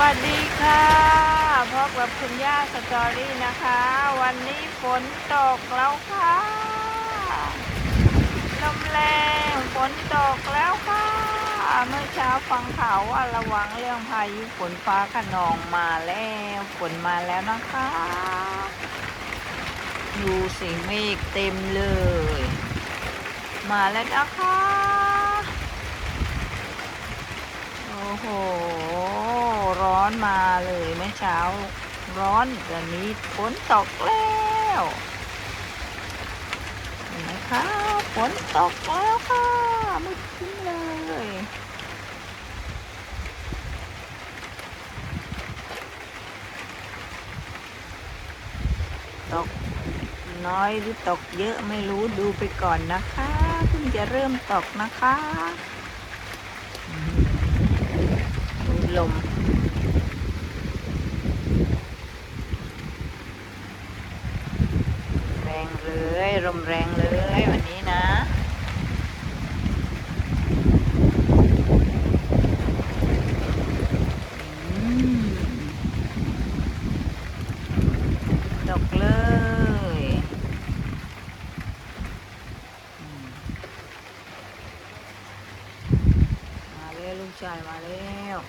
วัสดีค่ะพบกับคุณย่าสตอรี่นะคะ วันนี้ฝนตกแล้วค่ะลมแรงฝนตกแล้วค่ะ เมื่อเช้าฟังข่าวว่าระวังเรื่องพายุฝนฟ้าขนองมาแล้วฝนมาแล้วนะคะดูสิเมฆเต็มเลย มาแล้วนะคะ โอ้โห อนมาเลยเมื่อเช้าร้อนเดี๋ยวนี้ฝนตกแล้วนไหมคะฝนตกแล้วค่ะมืดขึ้นเลยตกน้อยหรือตกเยอะไม่รู้ดูไปก่อนนะคะเพิ่งจะเริ่มตกนะคะ ลม รงเลยลมแรงเลยวันนี้นะอืมตกเลยมาเลยลูกชายมาแล้